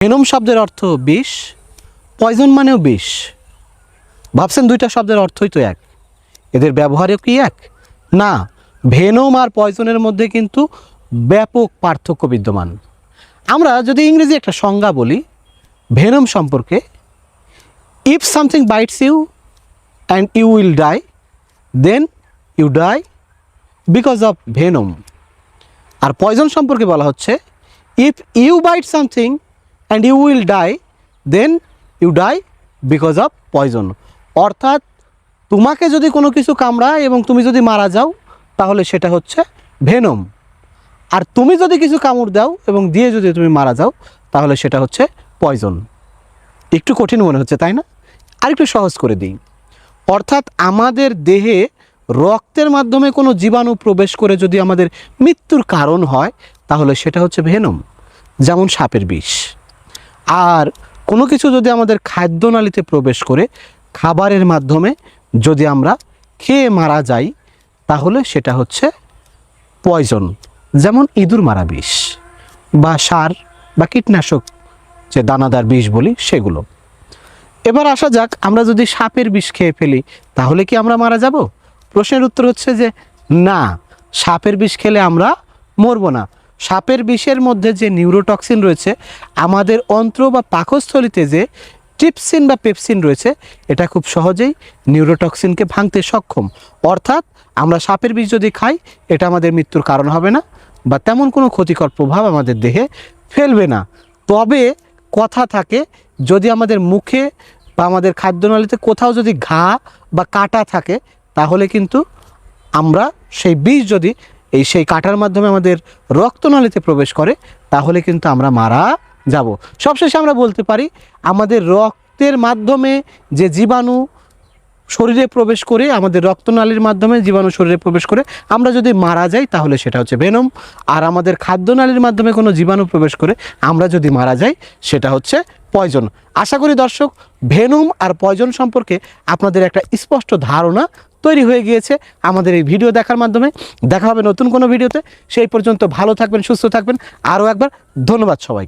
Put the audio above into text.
Venom শব্দের অর্থ বিষ, পয়জন মানেও বিষ। ভাবছেন দুইটা শব্দের অর্থই তো এক। এদের ব্যবহারও কি এক? না, ভেনম আর পয়জনের মধ্যে কিন্তু ব্যাপক পার্থক্য বিদ্যমান। আমরা যদি ইংরেজি একটা সংজ্ঞা বলি, ভেনম সম্পর্কে if something bites you and you will die then you die because of venom R poison সম্পর্কে বলা হচ্ছে if you bite something and you will die then you die because of poison অর্থাৎ তোমাকে যদি কোনো কিছু কামড়ায় এবং তুমি যদি মারা যাও, তাহলে সেটা হচ্ছে ভেনম। আর তুমি যদি কিছু কামড় দাও এবং দিয়ে যদি তুমি মারা যাও, তাহলে সেটা হচ্ছে পয়জন একটু কঠিন মনে হচ্ছে, তাই না? আর একটু সহজ করে দিই। অর্থাৎ আমাদের দেহে রক্তের মাধ্যমে কোনো জীবাণু প্রবেশ করে যদি আমাদের মৃত্যুর কারণ হয়, তাহলে সেটা হচ্ছে ভেনম, যেমন সাপের বিষ। আর কোনো কিছু যদি আমাদের খাদ্যনালীতে প্রবেশ করে খাবারের মাধ্যমে যদি আমরা খেয়ে মারা যাই, তাহলে সেটা হচ্ছে পয়জন যেমন ইঁদুর মারা বিষ বা সার বা কীটনাশক যে দানাদার বিষ বলি সেগুলো। এবার আসা যাক, আমরা যদি সাপের বিষ খেয়ে ফেলি, তাহলে কি আমরা মারা যাব? প্রশ্নের উত্তর হচ্ছে যে না, সাপের বিষ খেলে আমরা মরবো না। সাপের বিষের মধ্যে যে নিউরোটক্সিন রয়েছে, আমাদের অন্ত্র বা পাকস্থলিতে যে ট্রিপসিন বা পেপসিন রয়েছে, এটা খুব সহজেই নিউরোটক্সিনকে ভাঙতে সক্ষম। অর্থাৎ আমরা সাপের বিষ যদি খাই, এটা আমাদের মৃত্যুর কারণ হবে না বা তেমন কোনো ক্ষতিকর প্রভাব আমাদের দেহে ফেলবে না। তবে কথা থাকে, যদি আমাদের মুখে বা আমাদের খাদ্যনালীতে কোথাও যদি ঘা বা কাটা থাকে, তাহলে কিন্তু আমরা সেই বিষ যদি এই সেই কাটার মাধ্যমে আমাদের রক্তনালীতে প্রবেশ করে, তাহলে কিন্তু আমরা মারা যাব। সবশেষে আমরা বলতে পারি, আমাদের রক্তের মাধ্যমে যে জীবাণু শরীরে প্রবেশ করে, আমাদের রক্তনালীর মাধ্যমে জীবাণু শরীরে প্রবেশ করে, আমরা যদি মারা যাই, তাহলে সেটা হচ্ছে ভেনম। আর আমাদের খাদ্যনালীর মাধ্যমে কোনো জীবাণু প্রবেশ করে, আমরা যদি মারা যাই, সেটা হচ্ছে পয়জন। আশা করি দর্শক, ভেনম আর পয়জন সম্পর্কে আপনাদের একটা স্পষ্ট ধারণা তৈরি হয়ে গিয়েছে আমাদের এই ভিডিও দেখার মাধ্যমে। দেখা হবে নতুন কোনো ভিডিওতে। সেই পর্যন্ত ভালো থাকবেন, সুস্থ থাকবেন। আরও একবার ধন্যবাদ সবাই